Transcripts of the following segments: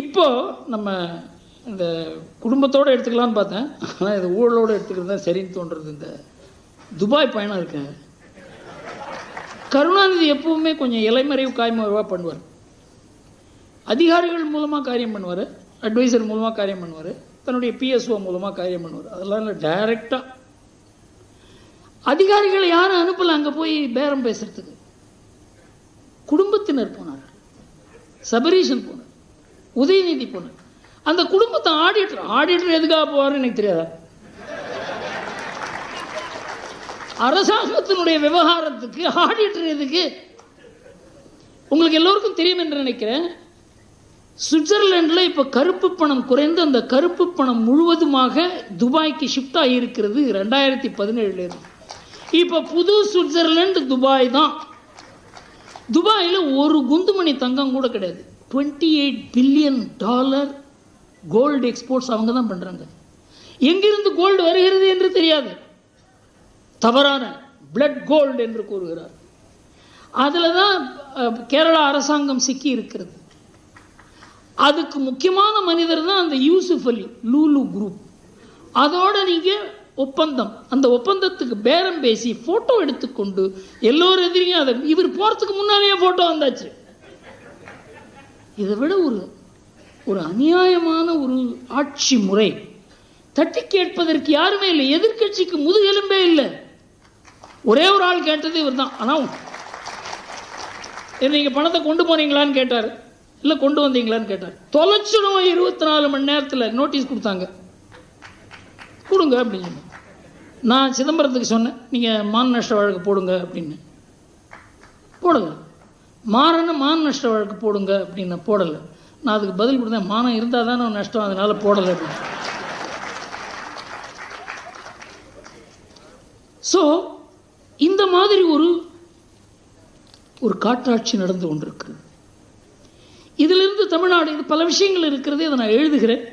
இப்போ நம்ம இந்த குடும்பத்தோடு எடுத்துக்கலாம்னு பார்த்தேன். ஆனால் இது ஊழலோடு எடுத்துக்கிறது தான் சரின்னு தோன்றுறது இந்த துபாய் பயணம் இருக்கேன் கருணாநிதி எப்பவுமே கொஞ்சம் இலைமறைவு காய்மறைவாக பண்ணுவார். அதிகாரிகள் மூலமாக காரியம் பண்ணுவார். அட்வைசர் மூலமாக காரியம் பண்ணுவார். தன்னுடைய பிஎஸ்ஓ மூலமாக காரியம் பண்ணுவார். அதெல்லாம் இல்லை டைரெக்டாக அதிகாரிகளை யாரும் அனுப்பலை அங்கே போய் பேரம் பேசுறதுக்கு. குடும்பத்தினர் போனார்கள். சபரீஷன் போனார் உதயநிதி பொண்ணு. அந்த குடும்பத்தை ஆடிட்டர் ஆடிட்டர் எதுக்காக போவார்னு எனக்கு தெரியாதா? அரசாங்கத்தினுடைய விவகாரத்துக்கு ஆடிட்டர் எதுக்கு? உங்களுக்கு எல்லோருக்கும் தெரியும் என்று நினைக்கிறேன். சுவிட்சர்லாண்டில் இப்போ கருப்பு பணம் குறைந்து அந்த கருப்பு பணம் முழுவதுமாக துபாய்க்கு ஷிஃப்ட் ஆகியிருக்கிறது ரெண்டாயிரத்தி பதினேழுலேருந்து. இப்போ புது சுவிட்சர்லாண்டு துபாய் தான். துபாயில் ஒரு குந்துமணி தங்கம் கூட கிடையாது. Twenty eight billion dollar gold exports அவங்க தான் பண்ணுறாங்க எங்கிருந்து கோல்டு வருகிறது என்று தெரியாது. தவறான பிளட் கோல்டு என்று கூறுகிறார். அதில் தான் கேரளா அரசாங்கம் சிக்கி இருக்கிறது. அதுக்கு முக்கியமான மனிதர் தான் அந்த யூசுஃப் அலி லூலு குரூப். அதோட நீங்கள் ஒப்பந்தம் அந்த ஒப்பந்தத்துக்கு பேரம் பேசி ஃபோட்டோ எடுத்துக்கொண்டு எல்லோரும் எதிரியும் அதை இவர் போகிறதுக்கு முன்னாலேயே ஃபோட்டோ வந்தாச்சு. இதை விட ஒரு ஒரு அநியாயமான ஒரு ஆட்சி முறை. தட்டி கேட்பதற்கு யாருமே இல்லை. எதிர்க்கட்சிக்கு முதுகெலும்பே இல்லை. ஒரே ஒரு ஆள் கேட்டது இவர் தான். ஆனால் நீங்கள் பணத்தை கொண்டு போனீங்களான்னு கேட்டார். இல்லை கொண்டு வந்தீங்களான்னு கேட்டார். தொலைச்சிடும் இருபத்தி நாலு மணி நேரத்தில் நோட்டீஸ் கொடுத்தாங்க. கொடுங்க அப்படின்னு நான் சிதம்பரத்துக்கு சொன்னேன் நீங்கள் மான நஷ்ட வழக்கு போடுங்க அப்படின்னு. போடுங்க. மாறன மான நஷ்ட வழக்கு போடுங்க அப்படின்னு போடலை. நான் அதுக்கு பதில் கொடுத்தேன். மானம் இருந்தால் தானே நஷ்டம். அதனால் போடலை அப்படின்னு. ஸோ இந்த மாதிரி ஒரு ஒரு காட்டாட்சி நடந்து கொண்டிருக்கிறது இதிலிருந்து தமிழ்நாடு இது பல விஷயங்கள் இருக்கிறது அதை நான் எழுதுகிறேன்.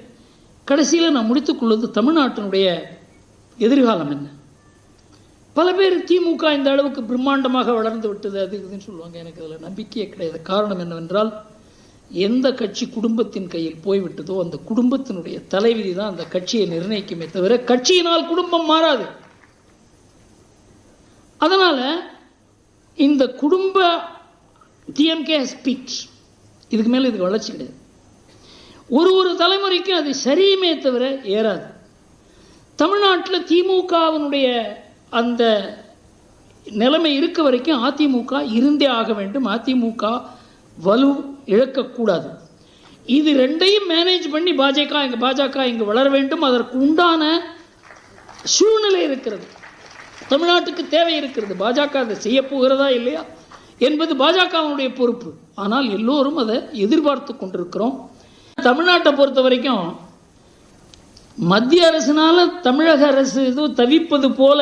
கடைசியில் நான் முடித்துக்கொள்வது தமிழ்நாட்டினுடைய எதிர்காலம் என்ன? பல பேர் திமுக இந்த அளவுக்கு பிரம்மாண்டமாக வளர்ந்து விட்டது அது இதுன்னு சொல்லுவாங்க. எனக்கு அதில் நம்பிக்கையே கிடையாது. காரணம் என்னவென்றால் எந்த கட்சி குடும்பத்தின் கையில் போய்விட்டதோ அந்த குடும்பத்தினுடைய தலைவிதி தான் அந்த கட்சியை நிர்ணயிக்குமே தவிர கட்சியினால் குடும்பம் மாறாது. அதனால் இந்த குடும்ப டிஎம்கே ஸ்பீச் இதுக்கு மேலே இதுக்கு வளர்ச்சி கிடையாது. ஒரு ஒரு தலைமுறைக்கும் அது சரியுமே தவிர ஏறாது. தமிழ்நாட்டில் திமுகவினுடைய அந்த நிலைமை இருக்க வரைக்கும் அதிமுக இருந்தே ஆக வேண்டும். அதிமுக வலு இழக்கக்கூடாது. இது ரெண்டையும் மேனேஜ் பண்ணி பாஜக இங்கே பாஜக இங்கே வளர வேண்டும். அதற்கு உண்டான சூழ்நிலை இருக்கிறது. தமிழ்நாட்டுக்கு தேவை இருக்கிறது. பாஜக அதை செய்ய போகிறதா இல்லையா என்பது பாஜகவினுடைய பொறுப்பு. ஆனால் எல்லோரும் அதை எதிர்பார்த்து கொண்டிருக்கிறோம். தமிழ்நாட்டை பொறுத்த வரைக்கும் மத்திய அரசினால் தமிழக அரசு ஏதோ தவிப்பது போல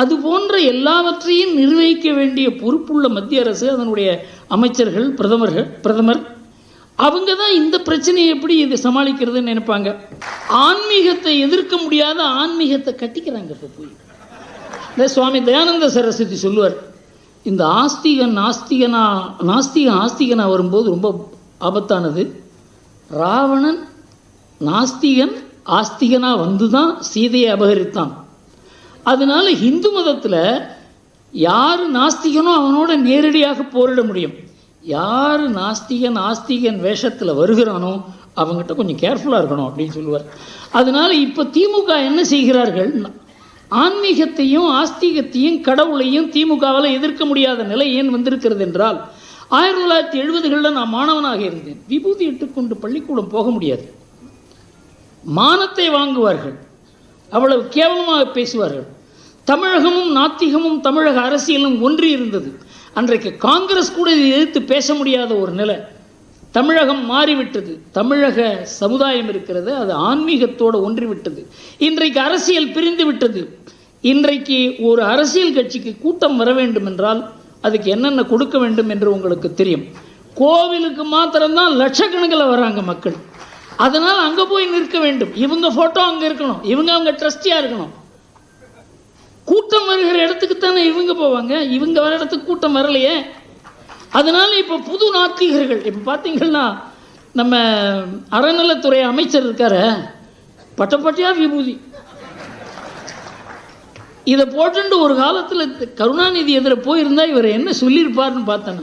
அது போன்ற எல்லாவற்றையும் நிர்வகிக்க வேண்டிய பொறுப்புள்ள மத்திய அரசு அதனுடைய அமைச்சர்கள் பிரதமர்கள் பிரதமர் அவங்க தான் இந்த பிரச்சனையை எப்படி இதை சமாளிக்கிறதுன்னு நினைப்பாங்க. ஆன்மீகத்தை எதிர்க்க முடியாத ஆன்மீகத்தை கட்டிக்கிறாங்க இப்போ போய். இந்த சுவாமி தயானந்த சரஸ்வதி சொல்லுவார் இந்த ஆஸ்திகன் நாஸ்திகனா நாஸ்திகன் ஆஸ்திகனா வரும்போது ரொம்ப ஆபத்தானது. ராவணன் நாஸ்திகன் ஆஸ்திகனா வந்து தான் சீதையை அபகரித்தான். அதனால ஹிந்து மதத்தில் யார் நாஸ்திகனோ அவனோட நேரடியாக போரிட முடியும். யார் நாஸ்திகன் ஆஸ்திகன் வேஷத்தில் வருகிறானோ அவங்ககிட்ட கொஞ்சம் கேர்ஃபுல்லாக இருக்கணும் அப்படின்னு சொல்லுவார். அதனால் இப்போ திமுக என்ன செய்கிறார்கள்? ஆன்மீகத்தையும் ஆஸ்திகத்தையும் கடவுளையும் திமுகவால் எதிர்க்க முடியாத நிலை ஏன் வந்திருக்கிறது என்றால் ஆயிரத்தி தொள்ளாயிரத்தி எழுபதுகளில் நான் மாணவனாக இருந்தேன். விபூதி இட்டுக்கொண்டு பள்ளிக்கூடம் போக முடியாது. மானத்தை வாங்குவார்கள். அவ்வளவு கேவலமாக பேசுவார்கள். தமிழகமும் நாத்திகமும் தமிழக அரசியலும் ஒன்றி இருந்தது. அன்றைக்கு காங்கிரஸ் கூட இதை எதிர்த்து பேச முடியாத ஒரு நிலை. தமிழகம் மாறிவிட்டது. தமிழக சமுதாயம் இருக்கிறது. அது ஆன்மீகத்தோடு ஒன்றிவிட்டது இன்றைக்கு அரசியல் பிரிந்து விட்டது. இன்றைக்கு ஒரு அரசியல் கட்சிக்கு கூட்டம் வர வேண்டும் என்றால் அதுக்கு என்னென்ன கொடுக்க வேண்டும் என்று உங்களுக்கு தெரியும். கோவிலுக்கு மாத்திரம்தான் லட்சக்கணக்கில் வராங்க மக்கள். அதனால் அங்கே போய் நிற்க வேண்டும். இவங்க ஃபோட்டோ அங்கே இருக்கணும். இவங்க அவங்க ட்ரஸ்டியாக இருக்கணும். கூட்டம் வருகிற இடத்துக்கு தானே இவங்க போவாங்க? இவங்க வர இடத்துக்கு கூட்டம் வரலையே? அதனால இப்போ புது நாத்திகர்கள் இப்போ பார்த்தீங்கன்னா நம்ம அறநிலைத்துறை அமைச்சர் இருக்கார. பட்டப்பட்டியா விபூதி. இதை போட்டுண்டு ஒரு காலத்தில் கருணாநிதி எதிர போயிருந்தா இவர் என்ன சொல்லியிருப்பார்னு பார்த்தேன்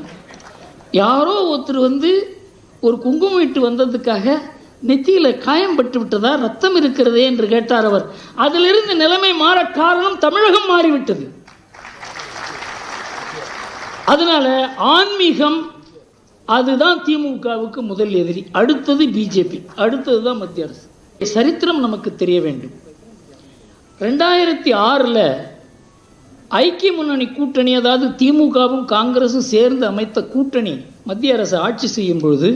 யாரோ ஒருத்தர் வந்து ஒரு குங்குமம் இட்டு வந்ததுக்காக நெத்தியில் காயம் பட்டு விட்டதா ரத்தம் இருக்கிறதே என்று கேட்டார் அவர். அதிலிருந்து நிலைமை மாற காரணம் தமிழகம் மாறிவிட்டது. அதனால ஆன்மீகம் அதுதான் திமுகவுக்கு முதல் எதிரி. அடுத்தது பிஜேபி அடுத்தது தான் மத்திய அரசு. சரித்திரம் நமக்கு தெரிய வேண்டும். ரெண்டாயிரத்தி ஆறில் ஐக்கிய முன்னணி கூட்டணி அதாவது திமுகவும் காங்கிரஸும் சேர்ந்து அமைத்த கூட்டணி மத்திய அரசு ஆட்சி செய்யும் பொழுது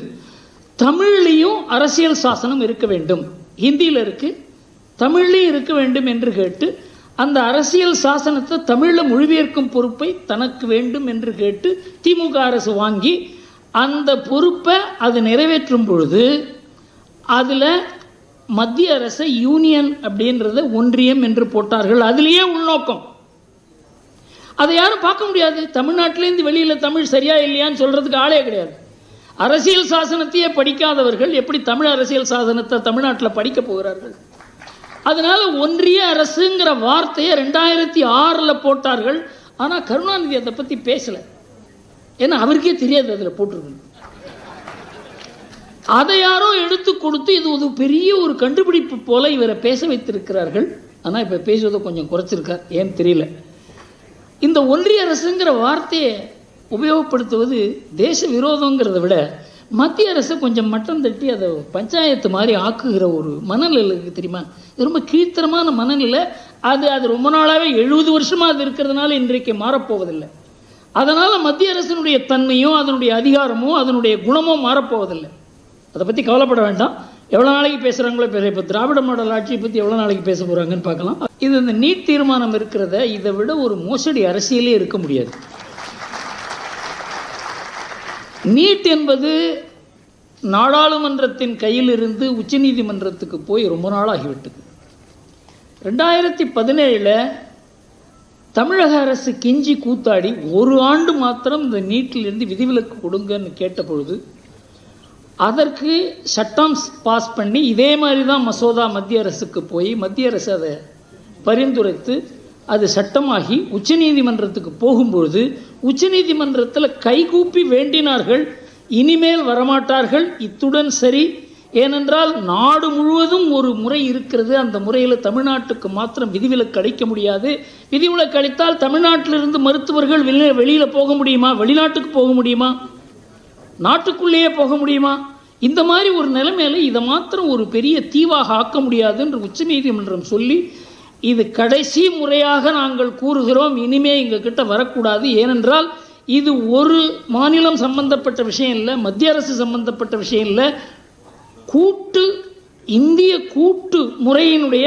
தமிழ்லேயும் அரசியல் சாசனம் இருக்க வேண்டும். ஹிந்தியில் இருக்குது தமிழ்லேயும் இருக்க வேண்டும் என்று கேட்டு அந்த அரசியல் சாசனத்தை தமிழில் மொழிபெயர்க்கும் பொறுப்பை தனக்கு வேண்டும் என்று கேட்டு திமுக அரசு வாங்கி அந்த பொறுப்பை அது நிறைவேற்றும் பொழுது அதில் மத்திய அரசை யூனியன் அப்படின்றத ஒன்றியம் என்று போட்டார்கள். அதிலேயே உள்நோக்கம். அதை யாரும் பார்க்க முடியாது. தமிழ்நாட்டிலேருந்து வெளியில் தமிழ் சரியா இல்லையான்னு சொல்கிறதுக்கு ஆளே கிடையாது. அரசியல் சாசனத்தையே படிக்காதவர்கள் எப்படி தமிழ் அரசியல் சாசனத்தை தமிழ்நாட்டில் படிக்க போகிறார்கள்? அதனால ஒன்றிய அரசுங்கிற வார்த்தையை ரெண்டாயிரத்தி ஆறில் போட்டார்கள். ஆனால் கருணாநிதி அதை பற்றி பேசலை. ஏன்னா அவருக்கே தெரியாது அதில் போட்டிருக்கு அதை யாரோ எடுத்து கொடுத்து இது ஒரு பெரிய ஒரு கண்டுபிடிப்பு போல இவரை பேச வைத்திருக்கிறார்கள். ஆனால் இப்போ பேசுவதை கொஞ்சம் குறைச்சிருக்கார். ஏன்னு தெரியல. இந்த ஒன்றிய அரசுங்கிற வார்த்தையை உபயோகப்படுத்துவது தேச விரோதங்கிறத விட மத்திய அரசு கொஞ்சம் மட்டம் தட்டி அதை பஞ்சாயத்து மாதிரி ஆக்குகிற ஒரு மனநிலை இருக்குது தெரியுமா? இது ரொம்ப கீழ்த்தரமான மனநிலை. அது அது ரொம்ப நாளாகவே எழுபது வருஷமாக அது இருக்கிறதுனால இன்றைக்கு மாறப்போவதில்லை. அதனால் மத்திய அரசினுடைய தன்மையும் அதனுடைய அதிகாரமும் அதனுடைய குணமும் மாறப்போவதில்லை. அதை பற்றி கவலைப்பட வேண்டாம். எவ்வளோ நாளைக்கு பேசுகிறாங்களோ பேச இப்போ திராவிட மாடல் ஆட்சியை பற்றி எவ்வளோ நாளைக்கு பேச போகிறாங்கன்னு பார்க்கலாம். இது இந்த நீட் தீர்மானம் இருக்கிறத இதை விட ஒரு மோசடி அரசியலே இருக்க முடியாது. நீட் என்பது நாடாளுமன்றத்தின் கையிலிருந்து உச்சநீதிமன்றத்துக்கு போய் ரொம்ப நாளாகிவிட்டது. ரெண்டாயிரத்தி பதினேழில் தமிழக அரசு கெஞ்சி கூத்தாடி ஒரு ஆண்டு மாத்திரம் இந்த நீட்டிலிருந்து விதிவிலக்கு கொடுங்கன்னு கேட்ட பொழுது அதற்கு சட்டம் பாஸ் பண்ணி இதே மாதிரி தான் மசோதா மத்திய அரசுக்கு போய் மத்திய அரசு அதை பரிந்துரைத்து அது சட்டமாகி உச்சநீதிமன்றத்துக்கு போகும்பொழுது உச்சநீதிமன்றத்தில் கைகூப்பி வேண்டினார்கள். இனிமேல் வரமாட்டார்கள். இத்துடன் சரி. ஏனென்றால் நாடு முழுவதும் ஒரு முறை இருக்கிறது. அந்த முறையில் தமிழ்நாட்டுக்கு மாத்திரம் விதிவிலக்கு அளிக்க முடியாது. விதிவிலக்கு அளித்தால் தமிழ்நாட்டிலிருந்து மருத்துவர்கள் வெளியில் வெளியில் போக முடியுமா? வெளிநாட்டுக்கு போக முடியுமா? நாட்டுக்குள்ளேயே போக முடியுமா? இந்த மாதிரி ஒரு நிலைமையில இதை மாத்திரம் ஒரு பெரிய தீவாக ஆக்க முடியாது என்று உச்சநீதிமன்றம் சொல்லி இது கடைசி முறையாக நாங்கள் கூறுகிறோம். இனிமே எங்கள் கிட்ட வரக்கூடாது. ஏனென்றால் இது ஒரு மாநிலம் சம்பந்தப்பட்ட விஷயம் இல்லை மத்திய அரசு சம்பந்தப்பட்ட விஷயம் இல்லை. கூட்டு இந்திய கூட்டு முறையினுடைய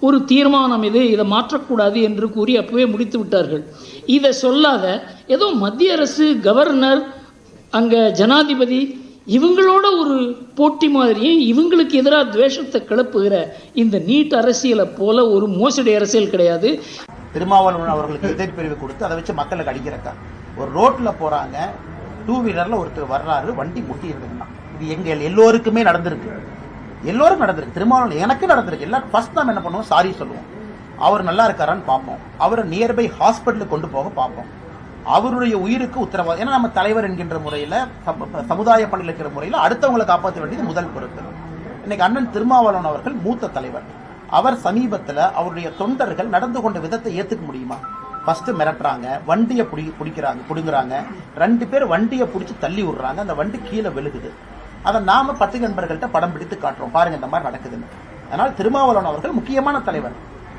ஒரு தீர்மானம் இது. இதை மாற்றக்கூடாது என்று கூறி அப்பவே முடித்து விட்டார்கள். இதை சொல்லாத ஏதோ மத்திய அரசு கவர்னர் அங்கே ஜனாதிபதி இவங்களோட ஒரு போட்டி மாதிரியும் இவங்களுக்கு எதிராக துவேஷத்தை கிளப்புகிற இந்த நீட் அரசியலை போல ஒரு மோசடி அரசியல் கிடையாது. திருமாவளவன் அவர்களுக்கு எதிர் பிரிவு கொடுத்து அதை வச்சு மக்களுக்கு அடிக்கிறக்கா? ஒரு ரோட்டில் போகிறாங்க டூ வீலரில் ஒருத்தர் வர்றாரு வண்டி முட்டி இருக்குன்னா இது எங்கள் எல்லோருக்குமே நடந்திருக்கு. எல்லோரும் நடந்திருக்கு. திருமாவளவன் எனக்கு நடந்திருக்கு. எல்லாரும் ஃபர்ஸ்ட் நாம் என்ன பண்ணுவோம்? சாரி சொல்லுவோம். அவர் நல்லா இருக்காரான்னு பார்ப்போம். அவரை நியர்பை ஹாஸ்பிட்டலுக்கு கொண்டு போக பார்ப்போம். அவருடைய உயிருக்கு உத்தரவாதம். ஏன்னா நம்ம தலைவர் என்கின்ற முறையில் சம- சமுதாய பணியில் இருக்கிற முறையில் அடுத்தவங்களை காப்பாற்ற வேண்டியது முதல் பொறுப்பு. இன்னைக்கு அண்ணன் திருமாவளவன் அவர்கள் மூத்த தலைவர். அவர் சமீபத்தில் அவருடைய தொண்டர்கள் நடந்து கொண்ட விதத்தை ஏற்றுக்க முடியுமா? ஃபர்ஸ்ட் மிரட்டுறாங்க வண்டியை பிடி பிடிக்கிறாங்க பிடுங்குறாங்க. ரெண்டு பேர் வண்டியை பிடிச்சி தள்ளி விடுறாங்க. அந்த வண்டி கீழே விழுகுது. அதை நாம பத்து நண்பர்கள்ட்ட படம் பிடித்து காட்டுறோம். பாருங்க இந்த மாதிரி நடக்குதுன்னு. அதனால் திருமாவளவன் அவர்கள் முக்கியமான தலைவர்.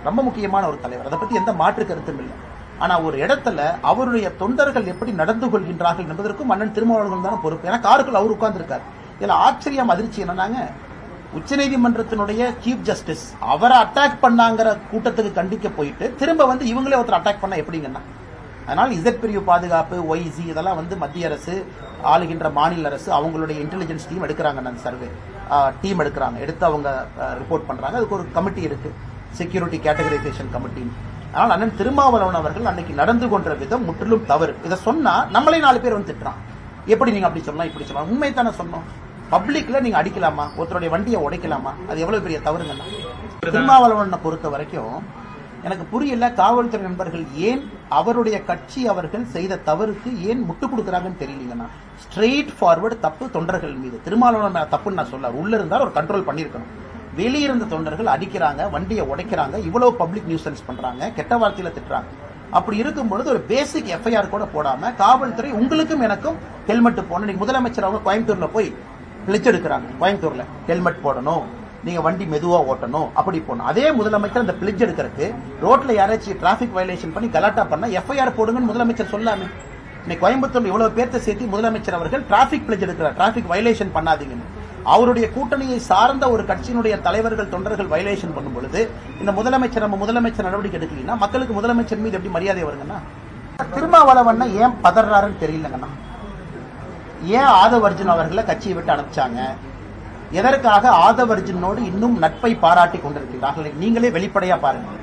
ரொம்ப முக்கியமான ஒரு தலைவர். அதை பற்றி எந்த மாற்று கருத்தும் இல்லை. ஆனா ஒரு இடத்துல அவருடைய தொண்டர்கள் எப்படி நடந்து கொள்கின்றார்கள் என்பதற்கும் மன்னன் திருமாவளவன் தான் பொறுப்பு. ஏன்னா காருக்குள் அவர் உட்கார்ந்திருக்காரு. இதுல ஆச்சரியம் அதிர்ச்சி என்னன்னாங்க? உச்சநீதிமன்றத்தினுடைய சீஃப் ஜஸ்டிஸ் அவரை அட்டாக் பண்ணாங்கிற கூட்டத்துக்கு கண்டிக்க போயிட்டு திரும்ப வந்து இவங்களே ஒருத்தர் அட்டாக் பண்ண எப்படிங்கன்னா? அதனால் இசட் பிரிவு பாதுகாப்பு ஒய்சி இதெல்லாம் வந்து மத்திய அரசு ஆளுகின்ற மாநில அரசு அவங்களுடைய இன்டெலிஜென்ஸ் டீம் எடுக்கிறாங்க அந்த சர்வே. டீம் எடுக்கிறாங்க. எடுத்து அவங்க ரிப்போர்ட் பண்றாங்க. அதுக்கு ஒரு கமிட்டி இருக்கு. செக்யூரிட்டி கேட்டகரைசேஷன் கமிட்டி ஆனால் அண்ணன் திருமாவளவன் அவர்கள் அன்னைக்கு நடந்து கொண்ட விதம் முற்றிலும் தவறு. இதை சொன்னா நம்மளே நாலு பேர் வந்து திட்டுறான். எப்படி நீங்க அப்படி சொல்லலாம் இப்படி சொல்லலாம் உண்மை தானே சொன்னோம் பப்ளிக்ல நீங்க அடிக்கலாமா? ஒருத்தருடைய வண்டியை உடைக்கலாமா? அது எவ்வளவு பெரிய தவறுங்கண்ணா திருமாவளவனை பொறுத்த வரைக்கும் எனக்கு புரியல காவல்துறை நண்பர்கள் ஏன் அவருடைய கட்சி அவர்கள் செய்த தவறுக்கு ஏன் முட்டு கொடுக்குறாங்கன்னு தெரியலீங்கண்ணா ஸ்ட்ரெயிட் ஃபார்வர்டு தப்பு தொண்டர்கள் மீது. திருமாவளவன் தப்புன்னு நான் சொல்ல உள்ள இருந்தால் ஒரு கண்ட்ரோல் பண்ணியிருக்கணும். வெளியிருந்த தொண்டர்கள் அடிக்கிறாங்க வண்டியை உடைக்கிறாங்க இவ்வளவு பப்ளிக் நியூசன்ஸ் பண்றாங்க கெட்ட வார்த்தையில திட்டுறாங்க. அப்படி இருக்கும் பொழுது ஒரு பேசிக் எஃப்ஐஆர் கூட போடாம காவல்துறை உங்களுக்கும் எனக்கும் ஹெல்மெட் போடணும். இன்னைக்கு முதலமைச்சர் அவங்க கோயம்புத்தூர்ல போய் பிளெச் எடுக்கிறாங்க. கோயம்புத்தூர்ல ஹெல்மெட் போடணும். நீங்க வண்டி மெதுவா ஓட்டணும். அப்படி போகணும் அதே முதலமைச்சர் அந்த பிளிட்ஜ் எடுக்கிறதுக்கு ரோட்ல யாராச்சும் டிராபிக் வயலேஷன் பண்ணி கலாட்டா பண்ணா எஃப்ஐஆர் போடுங்கன்னு முதலமைச்சர் சொல்லாமே. இன்னைக்கு கோயம்புத்தூர் இவ்வளவு பேர்த்த சேர்த்து முதலமைச்சர் அவர்கள் டிராபிக் பிளிட்ஜ் எடுக்கிறார். டிராபிக் வயலேஷன் பண்ணாதீங்கன்னு. அவருடைய கூட்டணியை சார்ந்த ஒரு கட்சியினுடைய தலைவர்கள் தொண்டர்கள் வயலேஷன் பண்ணும் பொழுது இந்த முதலமைச்சர் நம்ம முதலமைச்சர் நடவடிக்கை எடுக்கலன்னா மக்களுக்கு முதலமைச்சர் மீது எப்படி மரியாதை வருங்கண்ணா? திருமாவளவண்ண ஏன் பதறாருன்னு தெரியலங்கண்ணா. ஏன் ஆதவர்ஜுன் அவர்களை கட்சியை விட்டு அனுப்பிச்சாங்க? எதற்காக ஆதவர்ஜுனோடு இன்னும் நட்பை பாராட்டி கொண்டிருக்கிறார்கள்? நீங்களே வெளிப்படையா பாருங்க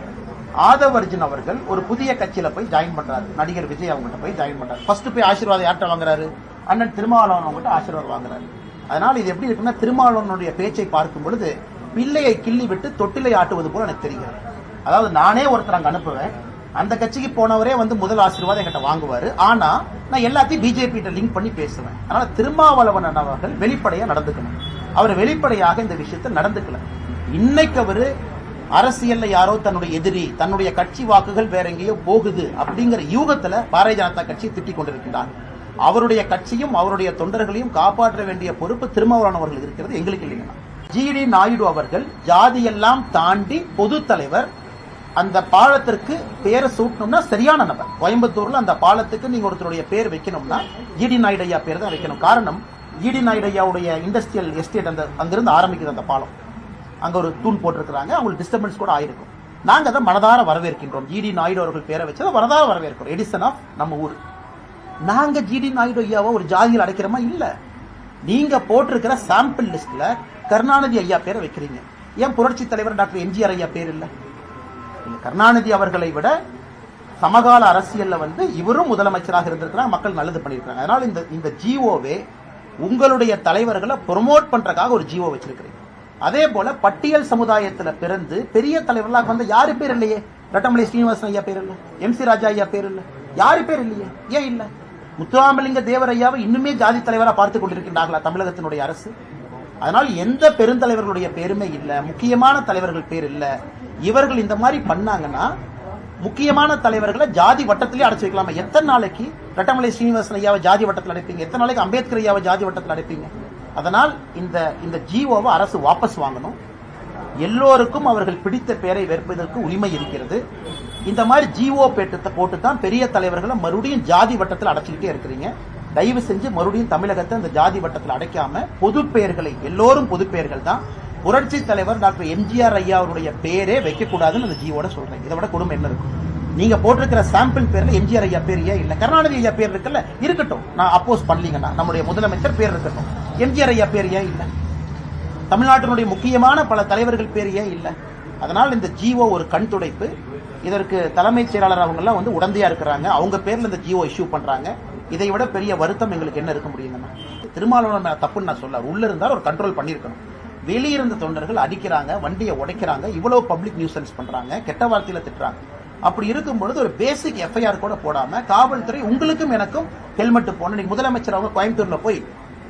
ஆதவர்ஜுன் அவர்கள் ஒரு புதிய கட்சியில போய் ஜாயின் பண்றாரு. நடிகர் விஜய் அவங்ககிட்ட போய் ஜாயின் பண்றாரு. ஃபர்ஸ்ட் போய் ஆசீர்வாதம் யார்கிட்ட வாங்குறாரு? அண்ணன் திருமாவளவன் அவங்ககிட்ட ஆசீர்வாதம் வாங்குறாரு. அதனால் இது எப்படி இருக்குன்னா திருமாவளவனுடைய பேச்சை பார்க்கும் பொழுது பிள்ளையை கிள்ளி விட்டு தொட்டிலை ஆட்டுவது போல எனக்கு தெரிகிறது. அதாவது நானே ஒருத்தர் அங்கே அனுப்புவேன். அந்த கட்சிக்கு போனவரே வந்து முதல் ஆசீர்வாதம் என்கிட்ட வாங்குவார். ஆனால் நான் எல்லாத்தையும் பிஜேபி கிட்ட லிங்க் பண்ணி பேசுவேன். அதனால் திருமாவளவன் அவர்கள் வெளிப்படையாக நடந்துக்கணும். அவர் வெளிப்படையாக இந்த விஷயத்தை நடந்துக்கல. இன்னைக்கு அவர் அரசியல்ல யாரோ தன்னுடைய எதிரி தன்னுடைய கட்சி வாக்குகள் வேற எங்கேயோ போகுது அப்படிங்கிற யூகத்துல பாரதிய ஜனதா கட்சி திட்டிக் கொண்டிருக்கிறார் அவருடைய கட்சியும் அவருடைய தொண்டர்களையும் காப்பாற்ற வேண்டிய பொறுப்பு திருமாவளவர்கள் இருக்கிறது. எங்களுக்கு இல்லைங்க. ஜிடி நாயுடு அவர்கள் ஜாதியெல்லாம் தாண்டி பொது தலைவர். அந்த பாலத்திற்கு பேரை சூட்டணும்னா சரியான நபர். கோயம்புத்தூர்ல அந்த பாலத்துக்கு நீங்க ஒருத்தருடைய பேர் வைக்கணும்னா இடி நாயுடு ஐயா பேர் தான் வைக்கணும். காரணம் இடி நாயுடு ஐயாவுடைய இண்டஸ்ட்ரியல் எஸ்டேட் அந்த அங்கிருந்து ஆரம்பிக்கிறது அந்த பாலம். அங்க ஒரு தூண் போட்டிருக்கிறாங்க. அவங்களுக்கு டிஸ்டர்பன்ஸ் கூட ஆயிருக்கும். நாங்க அதை மனதார வரவேற்கின்றோம். ஜிடி நாயுடு அவர்கள் பேரை வச்சதை மனதார வரவேற்கிறோம். எடிசன் ஆஃப் நம்ம ஊர். நாங்க ஜிடி நாயுடு ஐயாவை ஒரு ஜாதியில் அடைக்கிறோமா? இல்ல. நீங்க போட்டிருக்கிற சாம்பிள் லிஸ்ட்ல கருணாநிதி ஐயா பேரை வைக்கிறீங்க. ஏன் புரட்சி தலைவர் டாக்டர் எம்ஜிஆர் ஐயா பேர் இல்ல? கருணாநிதி அவர்களை விட சமகால அரசியல்ல வந்து இவரும் முதலமைச்சராக இருந்திருக்கிறாங்க மக்கள் நல்லது பண்ணியிருக்காங்க அதனால இந்த இந்த ஜிஓவே உங்களுடைய தலைவர்களை ப்ரொமோட் பண்றதுக்காக ஒரு ஜிஓ வச்சிருக்கிறீங்க. அதே போல பட்டியல் சமுதாயத்துல பிறந்து பெரிய தலைவர்களாக வந்த யாரு பேர் இல்லையே? ரட்டமலை ஸ்ரீனிவாசன் ஐயா பேர் இல்ல? எம் சி ராஜா ஐயா பேர் இல்ல? யாரு பேர் இல்லையே? ஏன் இல்லை? முத்துராமலிங்க தேவர் ஐயாவை இன்னுமே ஜாதி தலைவராக பார்த்து கொண்டிருக்கின்றார்களா தமிழகத்தினுடைய அரசு? அதனால் எந்த பெருந்தலைவர்களுடைய பேருமே இல்லை முக்கியமான தலைவர்கள் பேர் இல்லை. இவர்கள் இந்த மாதிரி பண்ணாங்கன்னா முக்கியமான தலைவர்களை ஜாதி வட்டத்திலே அடைச்சு வைக்கலாமா? எத்தனை நாளைக்கு? ரட்டமலை ஸ்ரீனிவாசன் ஐயாவை ஜாதி வட்டத்தில் அடைப்பீங்க. எத்தனை நாளைக்கு அம்பேத்கர் ஐயாவை ஜாதி வட்டத்தில் அடைப்பீங்க? அதனால் இந்த இந்த ஜிஓவை அரசு வாபஸ் வாங்கணும். எல்லோருக்கும் அவர்கள் பிடித்த பெயரை வெறுப்பதற்கு உரிமை இருக்கிறது. இந்த மாதிரி ஜிஓ பேட்டத்தை போட்டு தான் பெரிய தலைவர்களை மறுபடியும் ஜாதி வட்டத்தில் அடைச்சிக்கிட்டே இருக்கிறீங்க. தயவு செஞ்சு மறுபடியும் தமிழகத்தை அந்த ஜாதி வட்டத்தில் அடைக்காம பொது பெயர்களை எல்லோரும் பொது பெயர்கள் தான் புரட்சி தலைவர் டாக்டர் எம்ஜிஆர் ஐயா அவருடைய பேரே வைக்கக்கூடாதுன்னு அந்த ஜியோட சொல்றேன். இதை விட கொடுமை என்ன இருக்கும்? நீங்க போட்டிருக்கிற சாம்பிள் பேர்ல எம்ஜிஆர் ஐயா பேர் ஏன் இல்ல? கருணாநிதி ஐயா பேர் இருக்குல்ல? இருக்கட்டும். நான் அப்போஸ் பண்ணலீங்கன்னா நம்முடைய முதலமைச்சர் பேர் இருக்கட்டும். எம்ஜிஆர் ஐயா பேர் ஏன் இல்ல? தமிழ்நாட்டினுடைய முக்கியமான பல தலைவர்கள் பேர் ஏன் இல்ல? அதனால் இந்த ஜிஓ ஒரு கண் துடைப்பு இதற்கு தலைமைச் செயலாளர் அவங்கெல்லாம் வந்து உடந்தையா இருக்கிறாங்க. அவங்க பேர்ல இந்த ஜியோ இஷ்யூ பண்றாங்க. இதை விட பெரிய வருத்தம் எங்களுக்கு என்ன இருக்க முடியுங்கண்ணா திருமாவளவன் தப்புன்னு நான் சொல்ல உள்ள இருந்தால் ஒரு கண்ட்ரோல் பண்ணியிருக்கணும். வெளியிருந்த தொண்டர்கள் அடிக்கிறாங்க வண்டியை உடைக்கிறாங்க இவ்வளவு பப்ளிக் நியூசன்ஸ் பண்றாங்க கெட்ட வார்த்தையில திட்டுறாங்க. அப்படி இருக்கும் பொழுது ஒரு பேசிக் எஃப்ஐஆர் கூட போடாம காவல்துறை உங்களுக்கும் எனக்கும் ஹெல்மெட் போடணும். முதலமைச்சர் அவங்க கோயம்புத்தூர்ல போய்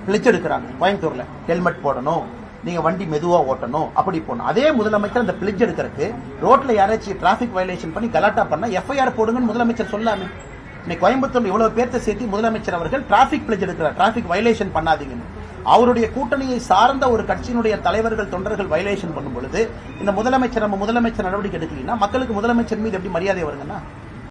பிளெச் எடுக்கிறாங்க கோயம்புத்தூர்ல ஹெல்மெட் போடணும். நீங்க வண்டி மெதுவா ஓட்டணும். அப்படி போகணும் அதே முதலமைச்சர் அந்த பிளிட்ஜ் எடுக்கிறதுக்கு ரோட்ல யாராச்சும் டிராபிக் வயலேஷன் பண்ணி கலாட்டா பண்ணா எஃப்ஐஆர் போடுங்கன்னு முதலமைச்சர் சொல்லாமே. இன்னைக்கு கோயம்புத்தூர்ல இவ்வளவு பேர்த்த சேர்த்து முதலமைச்சர் அவர்கள் டிராபிக் பிளிட்ஜ் எடுக்கிறார். டிராபிக் வயலேஷன் பண்ணாதீங்கன்னு. அவருடைய கூட்டணியை சார்ந்த ஒரு கட்சியினுடைய தலைவர்கள் தொண்டர்கள் வயலேஷன் பண்ணும் பொழுது இந்த முதலமைச்சர் நம்ம முதலமைச்சர் நடவடிக்கை எடுக்கலன்னா மக்களுக்கு முதலமைச்சர் மீது எப்படி மரியாதை வருங்கன்னா?